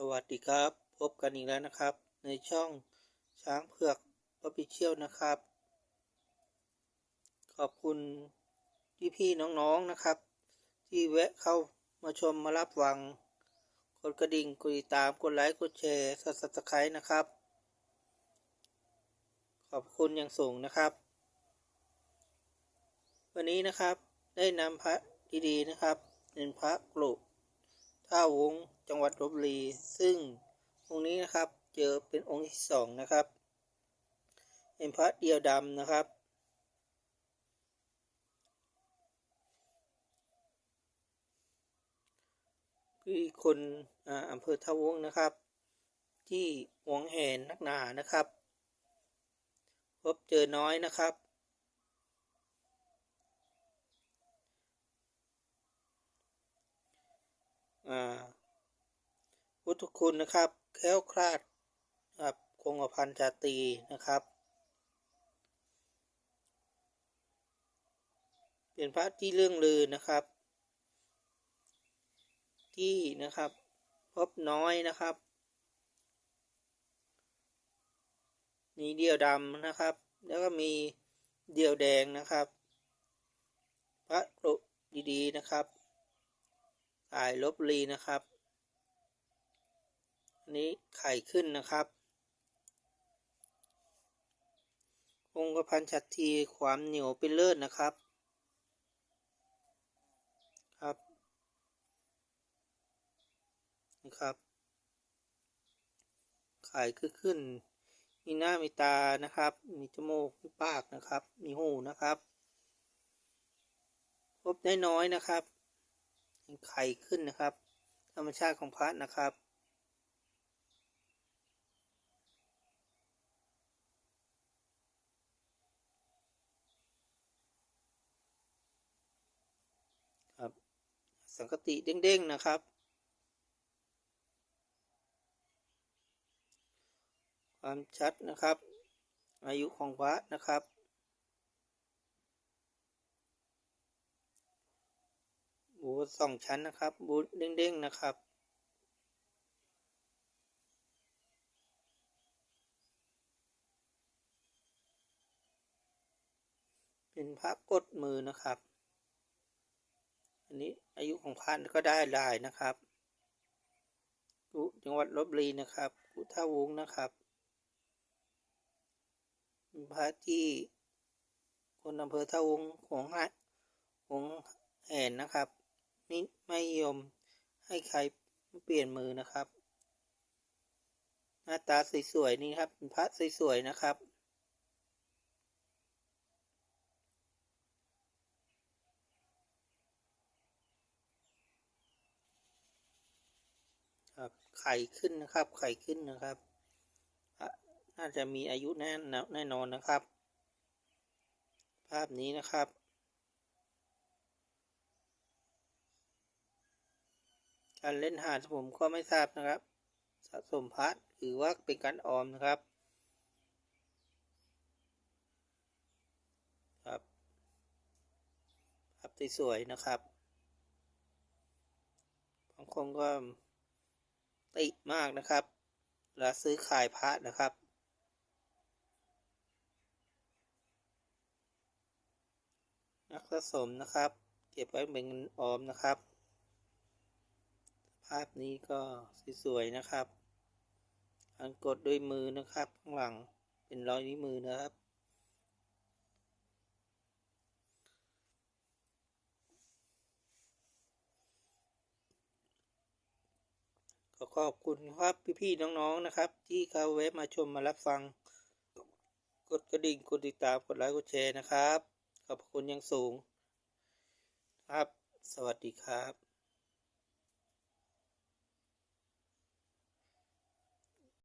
สวัสดีครับ พบกันอีกแล้วนะครับ ในช่องช้างเผือกปอปิเชียลนะครับ ขอบคุณพี่พี่น้องๆนะครับ ที่แวะเข้ามาชมมารับฟัง กดกระดิ่ง กดติดตาม กดไลค์ กดแชร์สับสไครต์นะครับ ขอบคุณอย่างสูงนะครับ วันนี้นะครับได้นำพระดีๆนะครับ เป็นพระกลุท่าวง จังหวัดลบบุรี ซึ่งองค์นี้นะครับเจอเป็นองค์ที่สองนะครับเป็นพระเดียวดำนะครับพี่คนอำเภอท่าวงนะครับ ที่หวงแหนนักหนานะครับ พบเจอน้อยนะครับอ่า ทธคุณนะครับแค้วคลาดนะครับคงกระพันชาตีนะครับ เป็นพระที่เรื่องลือนะครับ ที่นะครับ พบน้อยนะครับมีเดี่ยวดำนะครับ แล้วก็มีเดี่ยวแดงนะครับ พระกรุดีๆนะครับสายลบบุรีนะครับ นนี้ไข่ขึ้นนะครับองค์กระพันชัดทีความเหนียวเป็นเลิศนะครับ ครับนะครับ ไข่ขึ้นขึ้น มีหน้ามีตานะครับ มีจมูกมีปากนะครับ มีหูนะครับพบได้น้อยนะครับไข่ขึ้นนะครับ ธรรมชาติของพระนะครับ สังกติเด้งๆนะครับ ความชัดนะครับ อายุของพระนะครับ บูธสองชั้นนะครับ บูธเด้งๆนะครับเป็นพระกดมือนะครับ อันนี้อายุของพันก็ได้ลายนะครับกุจังหวัดลบบุรีนะครับ กุท่าวงนะครับเป็นพระที่คนอำเภอท่าวงของหะของแหนนะครับไม่ไม่ยอมให้ใครเปลี่ยนมือนะครับ หน้าตาสวยๆนี่ครับเป็นพระสวยๆนะครับ ครับไข่ขึ้นนะครับ ไข่ขึ้นนะครับน่าจะมีอายุแน่นแน่นอนนะครับ ภาพนี้นะครับ การเล่นหาดผมก็ไม่ทราบนะครับ สะสมพัดหรือว่าเป็นการออมนะครับครับภาพสวยๆนะครับบางคนก็ ติมากนะครับเวลาซื้อขายพระนะครับ นักสะสมนะครับ เก็บไว้เป็นเงินออมนะครับ ภาพนี้ก็สวยๆนะครับการกดด้วยมือนะครับ ข้างหลังเป็นรอยนิ้วมือนะครับ ขอบคุณครับพี่ๆน้องๆนะครับ ที่เข้าเว็บมาชมมารับฟัง กดกระดิ่งกดติดตามกดไลค์กดแชร์นะครับ ขอบคุณอยังสูง ครับ สวัสดีครับ